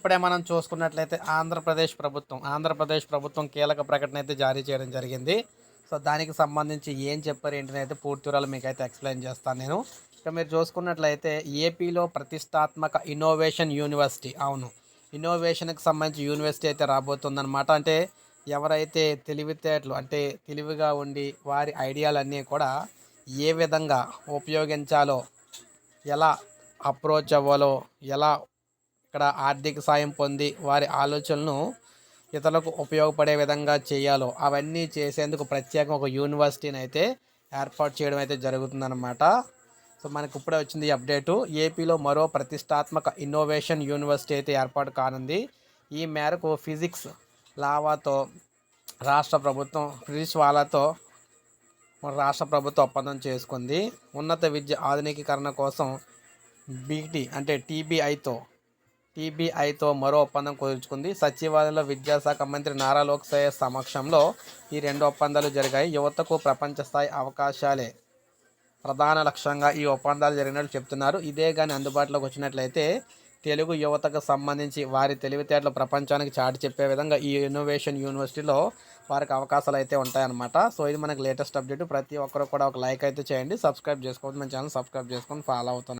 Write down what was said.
ఇప్పుడే మనం చూసుకున్నట్లయితే ఆంధ్రప్రదేశ్ ప్రభుత్వం ఆంధ్రప్రదేశ్ ప్రభుత్వం కీలక ప్రకటన అయితే జారీ చేయడం జరిగింది. సో దానికి సంబంధించి ఏం చెప్పారు ఏంటని అయితే పూర్తి వివరాలు మీకు అయితే ఎక్స్ప్లెయిన్ చేస్తాను నేను. ఇక మీరు చూసుకున్నట్లయితే ఏపీలో ప్రతిష్టాత్మక ఇన్నోవేషన్ యూనివర్సిటీ అవును. ఇన్నోవేషన్కి సంబంధించి యూనివర్సిటీ అయితే రాబోతుందన్నమాట. అంటే ఎవరైతే తెలివితేటలు అంటే తెలివిగా ఉండి వారి ఐడియాలన్నీ కూడా ఏ విధంగా ఉపయోగించాలో ఎలా అప్రోచ్ అవ్వాలో ఎలా ఇక్కడ ఆర్థిక సాయం పొంది వారి ఆలోచనలను ఇతరులకు ఉపయోగపడే విధంగా చేయాలో అవన్నీ చేసేందుకు ప్రత్యేకంగా ఒక యూనివర్సిటీని అయితే ఏర్పాటు చేయడం అయితే జరుగుతుందన్నమాట. సో మనకు ఇప్పుడే వచ్చింది ఈ అప్డేటు. ఏపీలో మరో ప్రతిష్టాత్మక ఇన్నోవేషన్ యూనివర్సిటీ అయితే ఏర్పాటు కానుంది. ఈ మేరకు ఫిజిక్స్ లావాతో రాష్ట్ర ప్రభుత్వం ఫిజిక్స్ వాళ్ళతో రాష్ట్ర ప్రభుత్వం ఒప్పందం చేసుకుంది. ఉన్నత విద్య ఆధునికీకరణ కోసం బీటీ అంటే టీబీఐతో టీబీఐతో మరో ఒప్పందం కుదుర్చుకుంది సచివాలయంలో విద్యాశాఖ మంత్రి నారా లోక్సయ సమక్షంలో ఈ రెండు ఒప్పందాలు జరిగాయి. యువతకు ప్రపంచ స్థాయి అవకాశాలే ప్రధాన లక్ష్యంగా ఈ ఒప్పందాలు జరిగినట్లు చెప్తున్నారు ఇదే కానీ అందుబాటులోకి వచ్చినట్లయితే తెలుగు యువతకు సంబంధించి వారి తెలివితేటలు ప్రపంచానికి చాటి చెప్పే విధంగా ఈ ఇన్నోవేషన్ యూనివర్సిటీలో వారికి అవకాశాలు అయితే ఉంటాయన్నమాట. సో ఇది మనకి లేటెస్ట్ అప్డేట్. ప్రతి ఒక్కరు కూడా ఒక లైక్ అయితే చేయండి. సబ్స్క్రైబ్ చేసుకోండి మన ఛానల్ సబ్స్క్రైబ్ చేసుకొని ఫాలో అవుతాను